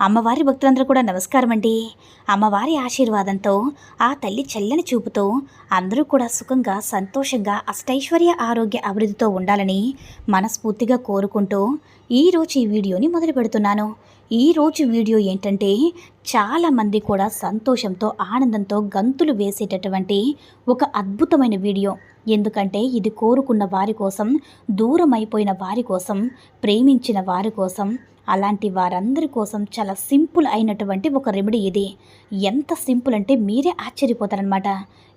అమ్మవారి భక్తులందరూ కూడా నమస్కారం అండి. అమ్మవారి ఆశీర్వాదంతో ఆ తల్లి చల్లని చూపుతో అందరూ కూడా సుఖంగా సంతోషంగా అష్టైశ్వర్య ఆరోగ్య అభివృద్ధితో ఉండాలని మనస్ఫూర్తిగా కోరుకుంటూ ఈరోజు ఈ వీడియోని మొదలు పెడుతున్నాను. ఈరోజు వీడియో ఏంటంటే చాలామంది కూడా సంతోషంతో ఆనందంతో గంతులు వేసేటటువంటి ఒక అద్భుతమైన వీడియో. ఎందుకంటే ఇది కోరుకున్న వారి కోసం దూరం అయిపోయిన వారి కోసం ప్రేమించిన వారి కోసం అలాంటి వారందరి కోసం చాలా సింపుల్ అయినటువంటి ఒక రెమెడీ ఇది. ఎంత సింపుల్ అంటే మీరే ఆశ్చర్యపోతారనమాట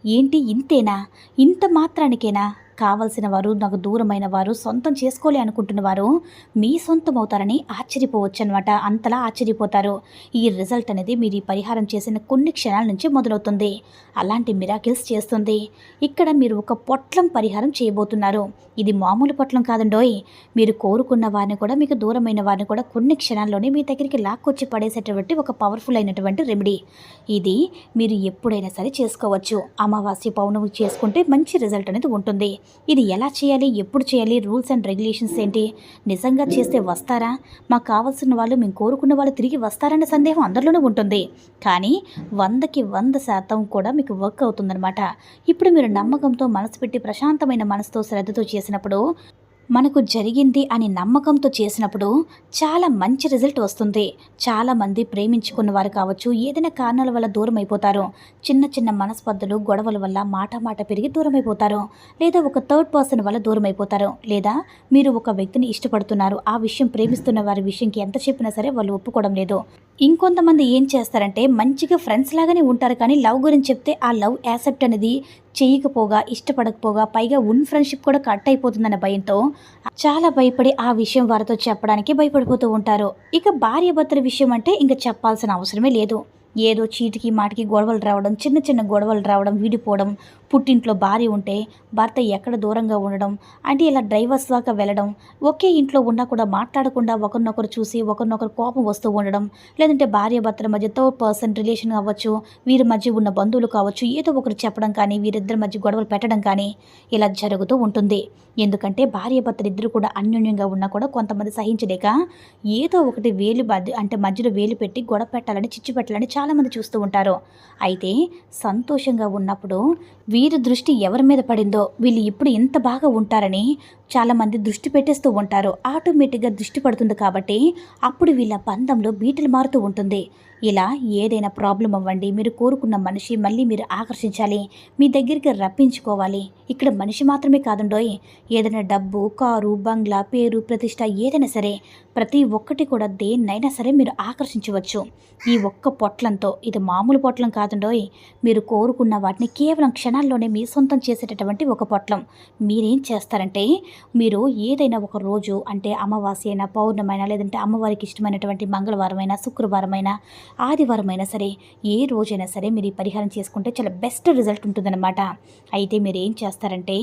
ఏంటి ఇంతేనా? ఇంత మాత్రానికేనా? కావలసిన వారు నాకు దూరమైన వారు సొంతం చేసుకోలే అనుకుంటున్న వారు మీ సొంతం అవుతారని ఆశ్చర్యపోవచ్చు అనమాట అంతలా ఆశ్చర్యపోతారు. ఈ రిజల్ట్ అనేది మీరు ఈ పరిహారం చేసిన కొన్ని క్షణాల నుంచి మొదలవుతుంది. అలాంటి మిరాకిల్స్ చేస్తుంది. ఇక్కడ మీరు ఒక పొట్లం పరిహారం చేయబోతున్నారు. ఇది మామూలు పొట్లం కాదండోయ్. మీరు కోరుకున్న వారిని కూడా మీకు దూరమైన వారిని కూడా కొన్ని క్షణాల్లోనే మీ దగ్గరికి లాక్కొచ్చి పడేసేటటువంటి ఒక పవర్ఫుల్ అయినటువంటి రెమెడీ ఇది మీరు ఎప్పుడైనా సరే చేసుకోవచ్చు. అమావాస్య పౌర్ణమి చేసుకుంటే మంచి రిజల్ట్ అనేది ఉంటుంది. ఇది ఎలా చేయాలి ఎప్పుడు చేయాలి రూల్స్ అండ్ రెగ్యులేషన్స్ ఏంటి నిజంగా చేస్తే వస్తారా? మాకు కావాల్సిన వాళ్ళు మేము కోరుకున్న వాళ్ళు తిరిగి వస్తారనే సందేహం అందరిలోనూ ఉంటుంది. కానీ వందకి వంద శాతం కూడా మీకు వర్క్ అవుతుందన్నమాట. ఇప్పుడు మీరు నమ్మకంతో మనసు పెట్టి ప్రశాంతమైన మనసుతో శ్రద్ధతో చేసినప్పుడు మనకు జరిగింది అని నమ్మకంతో చేసినప్పుడు చాలా మంచి రిజల్ట్ వస్తుంది. చాలామంది ప్రేమించుకున్న వారు కావచ్చు ఏదైనా కారణాల వల్ల దూరం అయిపోతారు. చిన్న చిన్న మనస్పర్ధలు గొడవల వల్ల మాట మాట పెరిగి దూరం అయిపోతారు. లేదా ఒక థర్డ్ పర్సన్ వల్ల దూరం అయిపోతారు. లేదా మీరు ఒక వ్యక్తిని ఇష్టపడుతున్నారు. ఆ విషయం ప్రేమిస్తున్న వారి విషయంకి ఎంత చెప్పినా సరే వాళ్ళు ఒప్పుకోవడం లేదు. ఇంకొంతమంది ఏం చేస్తారంటే మంచిగా ఫ్రెండ్స్ లాగానే ఉంటారు కానీ లవ్ గురించి చెప్తే ఆ లవ్ యాసెప్ట్ అనేది చేయకపోగా ఇష్టపడకపోగా పైగా ఉన్ ఫ్రెండ్షిప్ కూడా కట్ అయిపోతుందన్న భయంతో చాలా భయపడి ఆ విషయం వారితో చెప్పడానికి భయపడిపోతూ ఉంటారు. ఇక భార్య భర్తల విషయం అంటే ఇంకా చెప్పాల్సిన అవసరమే లేదు. ఏదో చీటికి మాటికి గొడవలు రావడం చిన్న చిన్న గొడవలు రావడం విడిపోవడం పుట్టింట్లో భార్య ఉంటే భర్త ఎక్కడ దూరంగా ఉండడం అంటే ఇలా డ్రైవర్స్ దాకా వెళ్ళడం ఒకే ఇంట్లో ఉన్నా కూడా మాట్లాడకుండా ఒకరినొకరు చూసి ఒకరినొకరు కోపం వస్తూ ఉండడం లేదంటే భార్య భర్తల మధ్య థర్డ్ పర్సన్ రిలేషన్ అవ్వచ్చు వీరి మధ్య ఉన్న బంధువులు కావచ్చు ఏదో ఒకరు చెప్పడం కానీ వీరిద్దరి మధ్య గొడవలు పెట్టడం కానీ ఇలా జరుగుతూ ఉంటుంది. ఎందుకంటే భార్య భర్తలు ఇద్దరు కూడా అన్యోన్యంగా ఉన్నా కూడా కొంతమంది సహించలేక ఏదో ఒకటి వేలు అంటే మధ్యలో వేలు పెట్టి గొడవ పెట్టాలని చిచ్చు పెట్టాలని చాలామంది చూస్తూ ఉంటారు. అయితే సంతోషంగా ఉన్నప్పుడు వీరి దృష్టి ఎవరి మీద పడిందో వీళ్ళు ఇప్పుడు ఇంత బాగా ఉంటారని చాలామంది దృష్టి పెట్టేస్తూ ఉంటారు. ఆటోమేటిక్గా దృష్టి పడుతుంది కాబట్టి అప్పుడు వీళ్ళ బంధంలో బీటలు మారుతూ ఉంటుంది. ఇలా ఏదైనా ప్రాబ్లం అవ్వండి మీరు కోరుకున్న మనిషి మళ్ళీ మీరు ఆకర్షించాలి మీ దగ్గరికి రప్పించుకోవాలి. ఇక్కడ మనిషి మాత్రమే కాదుండోయి. ఏదైనా డబ్బు కారు బంగ్లా పేరు ప్రతిష్ట ఏదైనా సరే ప్రతి ఒక్కటి కూడా దేన్నైనా సరే మీరు ఆకర్షించవచ్చు. ఈ ఒక్క పొట్లంతో ఇది మామూలు పొట్లం కాదుండోయ్. మీరు కోరుకున్న వాటిని కేవలం క్షణాల్లోనే మీ సొంతం చేసేటటువంటి ఒక పొట్లం. మీరేం చేస్తారంటే మీరు ఏదైనా ఒక రోజు అంటే అమావాస్య అయినా పౌర్ణమైనా లేదంటే అమ్మవారికి ఇష్టమైనటువంటి మంగళవారమైనా శుక్రవారమైనా ఆదివారం అయినా సరే ఏ రోజైనా సరే మీరు ఈ పరిహారం చేసుకుంటే చాలా బెస్ట్ రిజల్ట్ ఉంటుందన్నమాట. అయితే మీరు ఏం చేస్తారంటే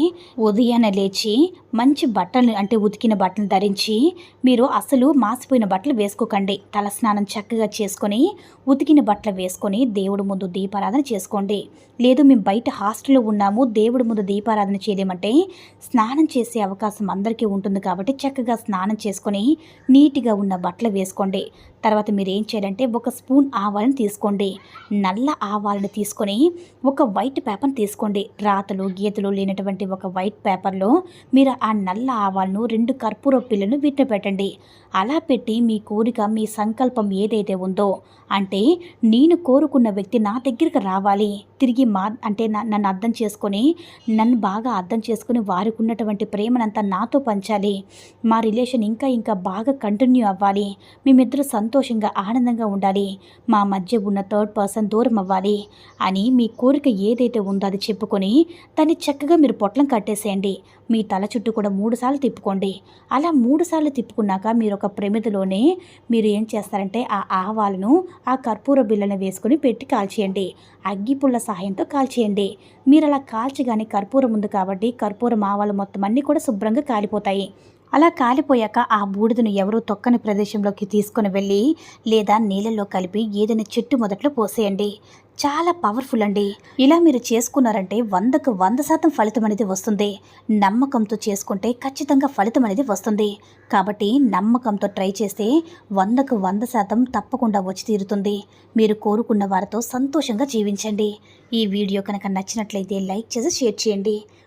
ఉదయాన్నే లేచి మంచి బట్టలు అంటే ఉతికిన బట్టలు ధరించి మీరు అసలు మాసిపోయిన బట్టలు వేసుకోకండి. తలస్నానం చక్కగా చేసుకొని ఉతికిన బట్టలు వేసుకొని దేవుడు ముందు దీపారాధన చేసుకోండి. లేదు మేము బయట హాస్టల్లో ఉన్నాము దేవుడి ముందు దీపారాధన చేయలేమంటే స్నానం చేసే అవకాశం అందరికీ ఉంటుంది కాబట్టి చక్కగా స్నానం చేసుకొని నీట్గా ఉన్న బట్టలు వేసుకోండి. తర్వాత మీరు ఏం చేయాలంటే ఒక స్పూన్ ఆవాలను తీసుకోండి. నల్ల ఆవాలను తీసుకొని ఒక వైట్ పేపర్ని తీసుకోండి. రాతలు గీతలు లేనటువంటి ఒక వైట్ పేపర్లో మీరు ఆ నల్ల ఆవాలను రెండు కర్పూర పిల్లను వీటిని పెట్టండి. అలా పెట్టి మీ కోరిక మీ సంకల్పం ఏదైతే ఉందో అంటే నేను కోరుకున్న వ్యక్తి నా దగ్గరికి రావాలి. తిరిగి మా అంటే నన్ను అర్థం చేసుకొని నన్ను బాగా అర్థం చేసుకొని వారికి ఉన్నటువంటి ప్రేమనంతా నాతో పంచాలి. మా రిలేషన్ ఇంకా ఇంకా బాగా కంటిన్యూ అవ్వాలి. మేమిద్దరు సంతోషంగా ఆనందంగా ఉండాలి. మా మధ్య ఉన్న థర్డ్ పర్సన్ దూరం అవ్వాలి అని మీ కోరిక ఏదైతే ఉందో అది చెప్పుకొని దాన్ని చక్కగా మీరు పొట్లం కట్టేసేయండి. మీ తల చుట్టూ కూడా మూడుసార్లు తిప్పుకోండి. అలా మూడుసార్లు తిప్పుకున్నాక మీరు ఒక ప్రమిదలోనే మీరు ఏం చేస్తారంటే ఆ ఆవాలను ఆ కర్పూర బిళ్ళను వేసుకొని పెట్టి కాల్చేయండి. అగ్గిపుల్ల సహాయంతో కాల్చేయండి మీరు అలా కాల్చగానే కర్పూరం ఉంది కాబట్టి కర్పూరం ఆవాలు మొత్తం అన్నీ కూడా శుభ్రంగా కాలిపోతాయి. అలా కాలిపోయాక ఆ బూడిదను ఎవరూ తొక్కని ప్రదేశంలోకి తీసుకొని వెళ్ళి లేదా నీళ్ళల్లో కలిపి ఏదైనా చెట్టు మొదట్లో పోసేయండి. చాలా పవర్ఫుల్ అండి. ఇలా మీరు చేసుకున్నారంటే వందకు వంద శాతం ఫలితం అనేది వస్తుంది. నమ్మకంతో చేసుకుంటే ఖచ్చితంగా ఫలితం అనేది వస్తుంది. కాబట్టి నమ్మకంతో ట్రై చేస్తే వందకు వంద శాతం తప్పకుండా వచ్చి తీరుతుంది. మీరు కోరుకున్న వారితో సంతోషంగా జీవించండి. ఈ వీడియో కనుక నచ్చినట్లయితే లైక్ చేసి షేర్ చేయండి.